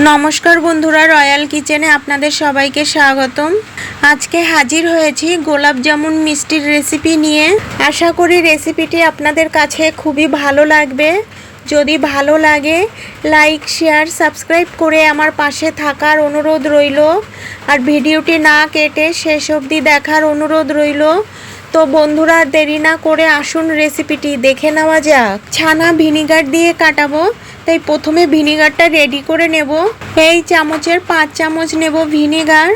নমস্কার বন্ধুরা, রয়্যাল কিচেনে আপনাদের সবাইকে স্বাগতম। আজকে হাজির হয়েছি গোলাপ জামুন মিষ্টির রেসিপি নিয়ে। আশা করি রেসিপিটি আপনাদের কাছে খুবই ভালো লাগবে। যদি ভালো লাগে লাইক শেয়ার সাবস্ক্রাইব করে আমার পাশে থাকার অনুরোধ রইল। আর ভিডিওটি না কেটে শেষ অবধি দেখার অনুরোধ রইল। তো বন্ধুরা, দেরি না করে আসুন রেসিপিটি দেখে নেওয়া যাক। ছানা ভিনিগার দিয়ে কাটাবো। তাই প্রথমে ভিনিগারটা রেডি করে নেব। এই চামচের পাঁচ চামচ নেব ভিনিগার।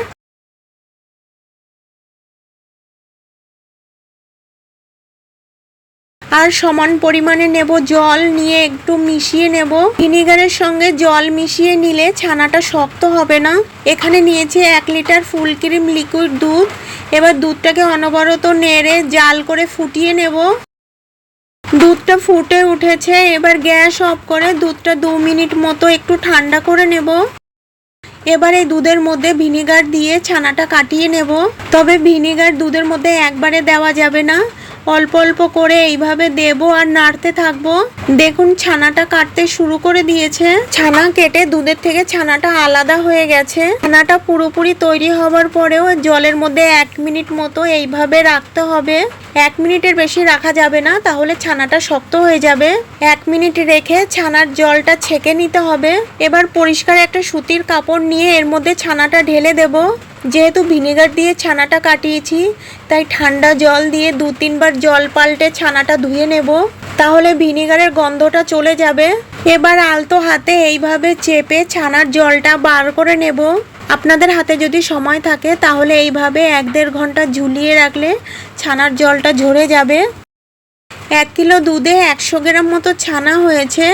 আর সমান পরিমাণে নেব জল, নিয়ে একটু মিশিয়ে নেব। ভিনিগারের সঙ্গে জল মিশিয়ে নিলে ছানাটা শক্ত হবে না। এখানে নিয়েছি এক লিটার ফুল ক্রিম লিকুইড দুধ। এবার দুধটাকে অনবরত নেড়ে জাল করে ফুটিয়ে নেব। দুধটা ফুটে উঠেছে, এবার গ্যাস অফ করে দুধটা দু মিনিট মতো একটু ঠান্ডা করে নেব। এবার এই দুধের মধ্যে ভিনিগার দিয়ে ছানাটা কাটিয়ে নেব। তবে ভিনিগার দুধের মধ্যে একবারে দেওয়া যাবে না। অল্প অল্প করে এইভাবে দেব আর নাড়তে থাকব। দেখুন, ছানাটা কাটতে শুরু করে দিয়েছে। ছানা কেটে দুধের থেকে ছানাটা আলাদা হয়ে গেছে। ছানাটা পুরোপুরি তৈরি হওয়ার পরেও জলের মধ্যে এক মিনিট মতো এইভাবে রাখতে হবে। এক মিনিটের বেশি রাখা যাবে না, তাহলে ছানাটা শক্ত হয়ে যাবে। এক মিনিট রেখে ছানার জলটা ছেঁকে নিতে হবে। এবার পরিষ্কার একটা সুতির কাপড় নিয়ে এর মধ্যে ছানাটা ঢেলে দেব। যেহেতু ভিনেগার দিয়ে ছানাটা কাটিয়েছি, তাই ঠান্ডা জল দিয়ে দু তিনবার জল পাল্টে ছানাটা ধুয়ে নেব। তাহলে ভিনেগারের গন্ধটা চলে যাবে। এবার আলতো হাতে এইভাবে চেপে ছানার জলটা বার করে নেব। আপনাদের হাতে যদি সময় থাকে, তাহলে এইভাবে এক দেড় ঘণ্টা ঝুলিয়ে রাখলে ছানার জলটা ঝরে যাবে। এক কিলো দুধে একশো গ্রাম মতো ছানা হয়েছে।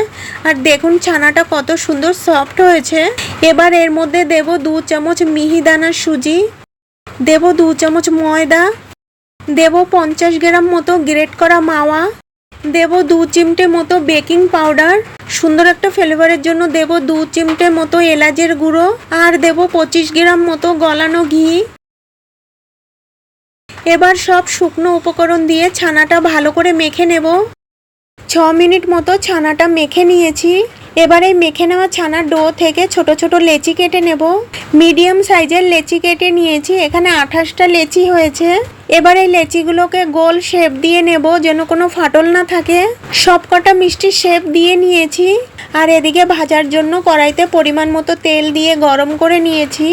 আর দেখুন ছানাটা কত সুন্দর সফট হয়েছে। এবার এর মধ্যে দেব দু চামচ মিহিদানা সুজি, দেব দু চামচ ময়দা, দেব পঞ্চাশ গ্রাম মতো গ্রেট করা মাওয়া, দেব দু চিমটে মতো বেকিং পাউডার সুন্দর একটা ফ্লেভারের জন্য দেব দু চিমটে মতো এলাচের গুঁড়ো আর দেব পঁচিশ গ্রাম মতো গলানো ঘি। এবার সব শুকনো উপকরণ দিয়ে ছানাটা ভালো করে মেখে নেব। ছ মিনিট মতো ছানাটা মেখে নিয়েছি। এবার মেখে নেওয়া ছানার ডো থেকে ছোট ছোট লেচি কেটে নেব। মিডিয়াম সাইজের লেচি কেটে নিয়েছি, এখানে আঠাশটা লেচি হয়েছে। এবার এই লেচিগুলোকে গোল শেপ দিয়ে নেব যেন কোনো ফাটল না থাকে। সব কটা মিষ্টি শেপ দিয়ে নিয়েছি আর এদিকে ভাজার জন্য কড়াইতে পরিমাণ মতো তেল দিয়ে গরম করে নিয়েছি।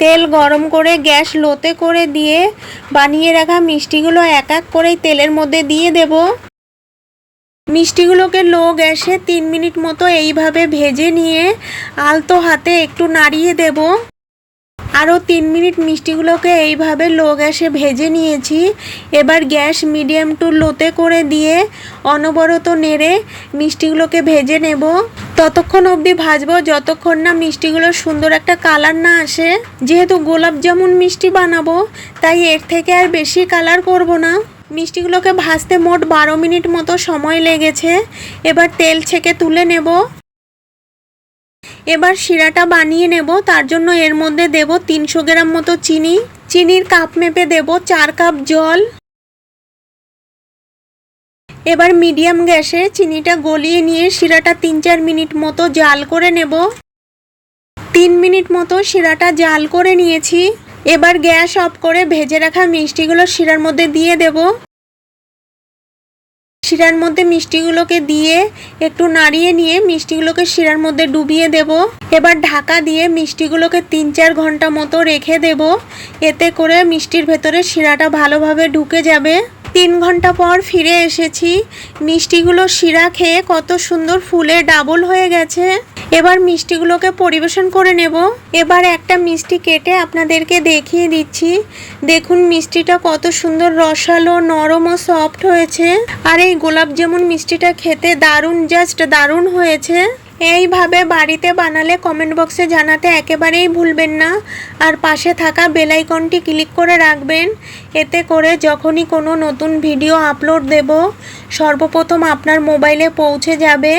তেল গরম করে গ্যাস লোতে করে দিয়ে বানিয়ে রাখা মিষ্টিগুলো এক এক করে তেলের মধ্যে দিয়ে দেব। মিষ্টিগুলোকে লো গ্যাসে তিন মিনিট মতো এইভাবে ভেজে নিয়ে আলতো হাতে একটু নাড়িয়ে দেব। আরও তিন মিনিট মিষ্টিগুলোকে এইভাবে লো গ্যাসে ভেজে নিয়েছি। এবার গ্যাস মিডিয়াম টু লোতে করে দিয়ে অনবরত নেড়ে মিষ্টিগুলোকে ভেজে নেব। ততক্ষণ অবধি ভাজবো যতক্ষণ না মিষ্টিগুলো সুন্দর একটা কালার না আসে। যেহেতু গোলাপ জামুন মিষ্টি বানাবো, তাই এর থেকে আর বেশি কালার করব না। মিষ্টিগুলোকে ভাজতে মোট বারো মিনিট মতো সময় লেগেছে। এবার তেল ছেঁকে তুলে নেব। এবার শিরাটা বানিয়ে নেব। তার জন্য এর মধ্যে দেব তিনশো গ্রাম মতো চিনি। চিনির কাপ মেপে দেব চার কাপ জল। এবার মিডিয়াম গ্যাসে চিনিটা গলিয়ে নিয়ে শিরাটা তিন চার মিনিট মতো জাল করে নেব। তিন মিনিট মতো শিরাটা জাল করে নিয়েছি। এবার গ্যাস অফ করে ভেজে রাখা মিষ্টিগুলো শিরার মধ্যে দিয়ে দেব। শিরার মধ্যে মিষ্টিগুলোকে দিয়ে একটু নাড়িয়ে নিয়ে মিষ্টিগুলোকে শিরার মধ্যে ডুবিয়ে দেব। এবার ঢাকা দিয়ে মিষ্টিগুলোকে তিন চার ঘণ্টা মতো রেখে দেব। এতে করে মিষ্টির ভেতরে শিরাটা ভালোভাবে ঢুকে যাবে। তিন ঘণ্টা পর ফিরে এসেছি। মিষ্টিগুলো শিরা খেয়ে কত সুন্দর ফুলে ডাবল হয়ে গেছে। এবার মিষ্টিগুলোকে পরিবেশন করে নেব। এবার একটা মিষ্টি কেটে আপনাদেরকে দেখিয়ে দিচ্ছি। দেখুন, মিষ্টিটা কত সুন্দর রসালো, নরম ও সফট হয়েছে। আর এই গোলাপ জামুন মিষ্টিটা খেতে দারুণ জাস্ট দারুণ হয়েছে। এইভাবে বাড়িতে বানালে কমেন্ট বক্সে জানাতে একেবারেই ভুলবেন না। আর পাশে থাকা বেলাইকনটি ক্লিক করে রাখবেন। এতে করে যখনই কোনো নতুন ভিডিও আপলোড দেব, সর্বপ্রথম আপনার মোবাইলে পৌঁছে যাবে।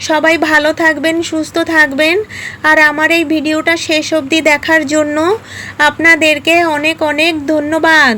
সবাই ভালো থাকবেন, সুস্থ থাকবেন। আর আমার এই ভিডিওটা শেষ অবধি দেখার জন্য আপনাদেরকে অনেক অনেক ধন্যবাদ।